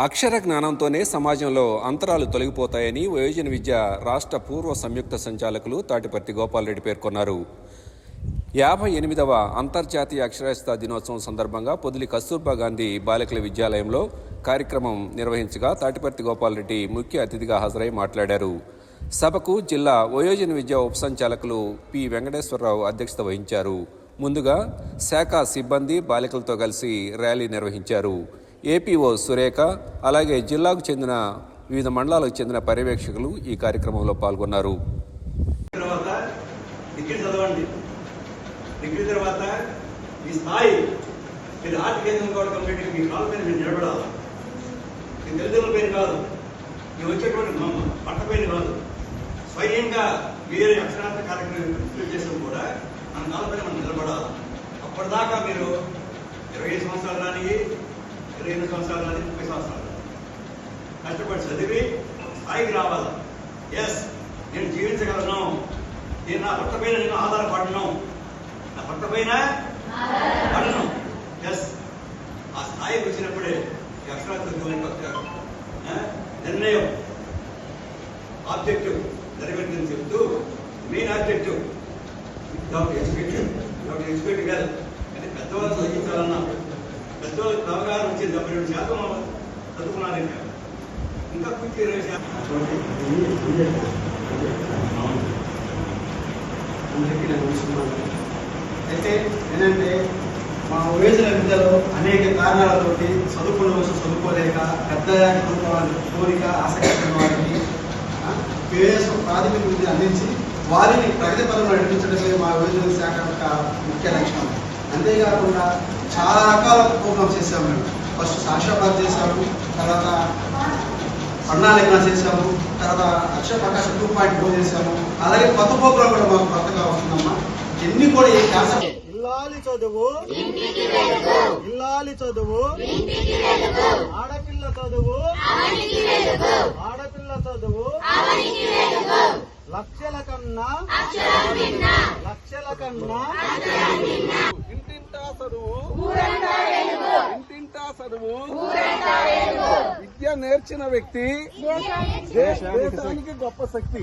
అక్షర జ్ఞానంతోనే సమాజంలో అంతరాలు తొలగిపోతాయని వయోజన విద్య రాష్ట్ర పూర్వ సంయుక్త సంచాలకులు తాటిపర్తి గోపాలరెడ్డి పేర్కొన్నారు. యాభై ఎనిమిదవ అంతర్జాతీయ అక్షరాస్యత దినోత్సవం సందర్భంగా పొదిలి కస్తూర్బా గాంధీ బాలికల విద్యాలయంలో కార్యక్రమం నిర్వహించగా తాటిపర్తి గోపాలరెడ్డి ముఖ్య అతిథిగా హాజరై మాట్లాడారు. సభకు జిల్లా వయోజన విద్యా ఉపసంచాలకులు పి. వెంకటేశ్వరరావు అధ్యక్షత వహించారు. ముందుగా శాఖ సిబ్బంది బాలికలతో కలిసి ర్యాలీ నిర్వహించారు. ఏపీఓ సురేఖ అలాగే జిల్లాకు చెందిన వివిధ మండలాలకు చెందిన పర్యవేక్షకులు ఈ కార్యక్రమంలో పాల్గొన్నారు. డిగ్రీ చదవండి. డిగ్రీ తర్వాత స్థాయి మీరు కేంద్రం కూడా కంప్లీట్ మీ కాళ్ళ పైన మీరు నిలబడాలి? మీ తల్లిదండ్రుల పైన కాదు. మీ వచ్చేటువంటి పట్ట పైన కాదు. స్వయంగా వేరే అక్షరార్థ కార్యక్రమం పూర్తి కూడా మన కాళ్ళ పైన మనం నిలబడాలి? అప్పటిదాకా మీరు ఇరవై సంవత్సరాలు రానికి రెండు సంవత్సరాలు అది ముప్పై సంవత్సరాలు. కష్టపడి చదివి స్థాయికి రావాలి. ఎస్ నేను జీవించగలను. నేను నా భర్త పైన నేను ఆధారపడను. నా భర్త పైన పడను ఎస్ ఆ స్థాయికి వచ్చినప్పుడే అక్షరాత్మకమైన నిర్ణయం. ఆబ్జెక్టివ్ నెరవేర్చని చెప్తూ main objective without educated without educated కదా డెబ్బై రెండు శాతం చదువుకున్నారు ఇంకా ఇంకా పూర్తి ఇరవై శాతం అందరికీ నమస్కారం అయితే ఏంటంటే మా వయసుల విద్యలో అనేక కారణాలతోటి చదువుకున్న వయసు చదువుకోలేక పెద్ద చదువుకోవాలని కోరిక ఆసక్తి వారిని వారికి ప్రాథమిక విద్య అందించి వారిని ప్రగతి పదంలో నడిపించడమే మా యోజన శాఖ యొక్క ముఖ్య లక్ష్యం అంతేకాకుండా చాలా రకాల ప్రోగ్రామ్స్ చేసాం మేము ఫస్ట్ సాక్షాబాద్ చేసాము తర్వాత ప్రణాళిక చేసాము తర్వాత అక్షర ప్రకాశ టూ పాయింట్ ఫోర్ చేసాము అలాగే కొత్త ప్రోగ్రామ్ కూడా మాకు కొత్తగా వస్తుందమ్మా. ఎన్ని కూడా ఈ కాన్సెప్ట్ ఇల్లాలి చదువు. ఇల్లాలి చదువు. ఆడపిల్ల చదువు. ఆడపిల్ల చదువు. లక్షల కన్నా. లక్షల కన్నా. ఇంటింటా చదువు. చదువు విద్య నేర్చిన వ్యక్తి. దేశానికి గొప్ప శక్తి.